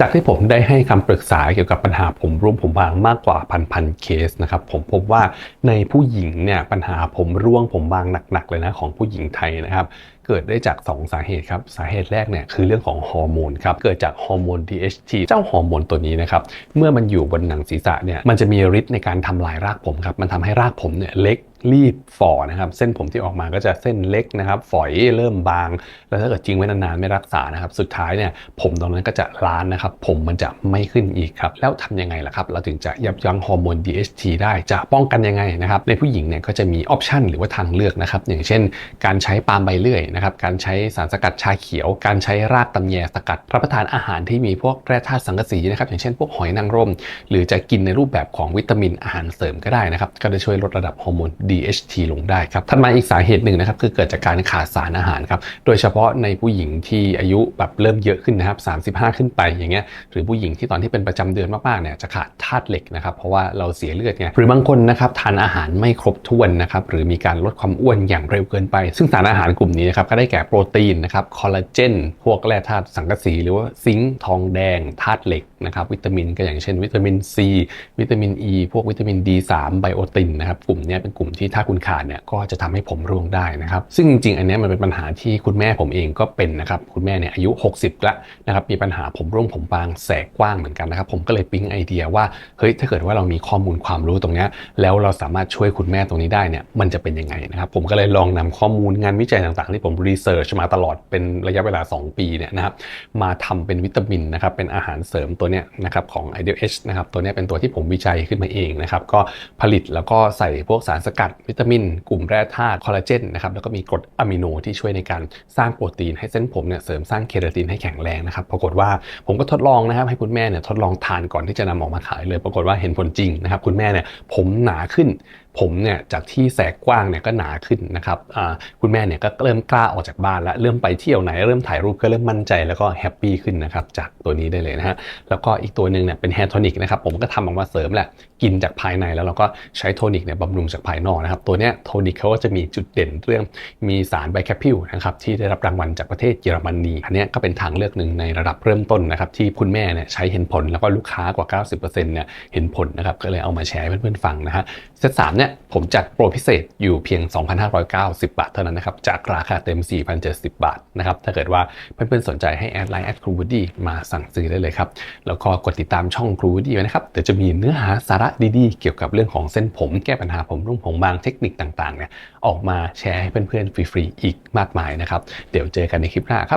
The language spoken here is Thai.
จากที่ผมได้ให้คำปรึกษาเกี่ยวกับปัญหาผมร่วงผมบางมากกว่าพันพันเคสนะครับผมพบว่าในผู้หญิงเนี่ยปัญหาผมร่วงผมบางหนักๆเลยนะของผู้หญิงไทยนะครับเกิดได้จาก 2 สาเหตุครับสาเหตุแรกเนี่ยคือเรื่องของฮอร์โมนครับเกิดจากฮอร์โมน DHT เจ้าฮอร์โมนตัวนี้นะครับเมื่อมันอยู่บนหนังศีรษะเนี่ยมันจะมีฤทธิ์ในการทำลายรากผมครับมันทำให้รากผมเนี่ยเล็ก รีบฝ่อนะครับ เส้นผมที่ออกมาก็จะเส้นเล็กนะครับ ฝอยเริ่มบาง แล้วถ้าเกิดจริงไว้นานๆไม่รักษานะครับ สุดท้ายเนี่ยผมตรงนั้นก็จะล้านนะครับ ผมมันจะไม่ขึ้นอีกครับ แล้วทำยังไงล่ะครับ เราถึงจะยับยั้งฮอร์โมน DHT ได้ จะป้องกันยังไงนะครับ ในผู้หญิงเนี่ยก็จะมีออปชันหรือว่าทางเลือกนะครับ อย่างเช่น การใช้ปาล์มใบเลื่อยนะครับ การใช้สารสกัดชาเขียว การใช้รากตำแยสกัด รับประทานอาหารที่มีพวกแร่ธาตุสังกะสีนะครับ อย่างเช่น พวกหอยนางรม หรือจะกินในรูปแบบของวิตามินอาหารเสริมก็ได้นะครับ ก็จะช่วยลดระดับฮอร์โมน DHT ลงได้ครับถัดมาอีกสาเหตุหนึ่งนะครับคือเกิดจากการขาดสารอาหารครับโดยเฉพาะในผู้หญิงที่อายุแบบเริ่มเยอะขึ้นนะครับ35 ขึ้นไปอย่างเงี้ยหรือผู้หญิงที่ตอนที่เป็นประจำเดือนมากๆเนี่ยจะขาดธาตุเหล็กนะครับเพราะว่าเราเสียเลือดไงหรือบางคนนะครับทานอาหารไม่ครบถ้วนนะครับหรือมีการลดความอ้วนอย่างเร็วเกินไป ซึ่งสารอาหารกลุ่มนี้นะครับก็ได้แก่โปรตีนนะครับคอลลาเจนพวกแร่ธาตุสังกะสีหรือว่าซิงค์ทองแดงธาตุเหล็กนะครับวิตามินก็อย่างเช่น วิตามิน C วิตามิน E พวกวิตามิน D3 ไบโอตินนะครับกลุ่มนี้เป็นกลุ่มที่ถ้าคุณขาดเนี่ยก็จะทำให้ผมร่วงได้นะครับซึ่งจริงๆ อันนี้มันเป็นปัญหาที่คุณแม่ผมเองก็เป็นนะครับคุณแม่เนี่ยอายุ 60แล้วนะครับมีปัญหาผมร่วงผมบางแสกกว้างเหมือนกันนะครับผมก็เลยปิ๊งไอเดียว่าเฮ้ยถ้าเกิดว่าเรามีข้อมูลความรู้ตรงนี้แล้วเราสามารถช่วยคุณแม่ตรงนี้ได้เนี่ยมันจะเป็นยังไงนะครับผมก็เลยลองนำข้อมูลงานวิจัยต่างๆ ที่ผมรีเสิร์ชมาตลอดเป็นระยะเวลา 2 ปีเนี่ยนะครับมาทำเป็นวิตามินนะครับเป็นอาหารเสริมตัวเนี้ยนะครับของ Ideal H นะครับตัวเนี้ยเป็นตัวที่ผมวิจัยขึ้นมาเองนะครับก็ผลิตแล้วก็ใส่พวกสารสกัดวิตามิน กลุ่มแร่ธาตุคอลลาเจนนะครับแล้วก็มีกรดอะมิโนที่ช่วยในการสร้างโปรตีนให้เส้นผมเนี่ยเสริมสร้างเคราตินให้แข็งแรงนะครับปรากฏว่าผมก็ทดลองนะครับให้คุณแม่เนี่ยทดลองทานก่อนที่จะนำออกมาขายเลย ปรากฏว่าเห็นผลจริงนะครับคุณแม่เนี่ยผมหนาขึ้น ผมเนี่ยจากที่แสกกว้างเนี่ยก็หนาขึ้นนะครับคุณแม่เนี่ยก็เริ่มกล้าออกจากบ้านแล้วเริ่มไปเที่ยวไหน เริ่มถ่ายรูปก็เริ่มมั่นใจแล้วก็แฮปปี้ขึ้นนะครับจากตัวนี้ได้เลยนะฮะแล้วก็อีกตัวหนึ่งเนี่ยเป็นแฮร์โทนิกนะครับผมก็ทำออกมาเสริมแหละกินจากภายในแล้วเราก็ใช้โทนิกเนี่ยบำรุงจากภายนอกนะครับ ตัวเนี้ยโทนิกเขาก็จะมีจุดเด่นเรื่องมีสารไบแคปพิลนะครับที่ได้รับรางวัลจากประเทศเยอรมนีอันนี้ก็เป็นทางเลือกหนึ่งในระดับเริ่มต้นนะครับที่คุณแม่เนี่ยใช้เห็นผลแล้วก็ลูกค้ากว่า 90%เนี่ยเห็นผลนะครับก็เลยเอามาแชร์ให้เพื่อนๆฟังนะฮะเซตสามเนี่ยผมจัดโปรพิเศษอยู่เพียง 2,590 บาทเท่านั้นนะครับจากราคาเต็ม 4,070 บาทนะครับถ้าเกิดว่าเพื่อนๆสนใจให้แอดไลน์แอดครูวูดี้มาสั่งซื้อได้เลยครับแล้วก็กดติดตามช่องครูวูดี้ไว้นะครับเดี๋ยวจะมีเนื้อหาสาระดีๆ เกี่ยวกับเรื่องของเส้นผมแก้ปัญหาผมรุ่งผมบางเทคนิคต่างๆเนี่ยออกมาแชร์ให้เพื่อนๆฟรีๆอีกมากมายนะครับ เดี๋ยวเจอกันในคลิปหน้าครับ